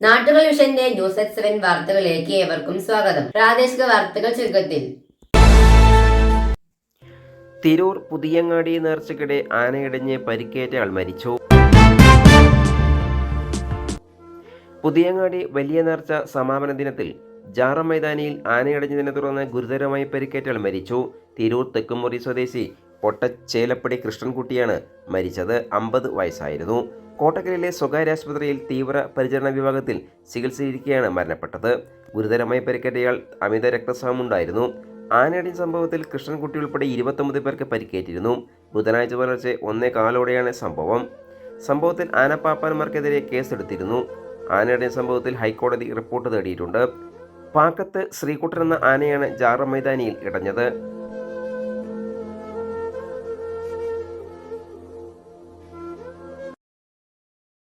നാട്ടുകൾ വിഷന്റെ news X seven വാർത്തകളിലേക്ക് ഏവർക്കും സ്വാഗതം. പ്രാദേശിക വാർത്തകൾ ചുരുക്കത്തിൽ. തിരൂർ പുതിയങ്ങാടി നേർച്ചയ്ക്കിടെ ആനയിടഞ്ഞ് പരിക്കേറ്റ ആൾ മരിച്ചു. പുതിയങ്ങാടി വലിയ നേർച്ച സമാപന ദിനത്തിൽ ജാറ മൈതാനിയിൽ ആനയടഞ്ഞതിനെ തുടർന്ന് ഗുരുതരമായി പരിക്കേറ്റയാൾ മരിച്ചു. തിരൂർ തെക്കുമുറി സ്വദേശി പൊട്ടച്ചേലപ്പടി കൃഷ്ണൻകുട്ടിയാണ് മരിച്ചത്. അമ്പത് വയസ്സായിരുന്നു. കോട്ടക്കലിലെ സ്വകാര്യ ആശുപത്രിയിൽ തീവ്ര പരിചരണ വിഭാഗത്തിൽ ചികിത്സയിരിക്കെയാണ് മരണപ്പെട്ടത്. ഗുരുതരമായി പരിക്കേറ്റയാൾ അമിത രക്തസ്രാവമുണ്ടായിരുന്നു. ആനയടിഞ്ഞ സംഭവത്തിൽ കൃഷ്ണൻകുട്ടി ഉൾപ്പെടെ ഇരുപത്തൊമ്പത് പേർക്ക് പരിക്കേറ്റിരുന്നു. ബുധനാഴ്ച പുലർച്ചെ ഒന്നേ കാലോടെയാണ് സംഭവം. സംഭവത്തിൽ ആനപ്പാപ്പാന്മാർക്കെതിരെ കേസെടുത്തിരുന്നു. ആനയുടെ സംഭവത്തിൽ ഹൈക്കോടതി റിപ്പോർട്ട് തേടിയിട്ടുണ്ട്. പാക്കത്ത് ശ്രീകുട്ടൻ എന്ന ആനയാണ് ജാറ മൈതാനിയിൽ ഇടഞ്ഞത്.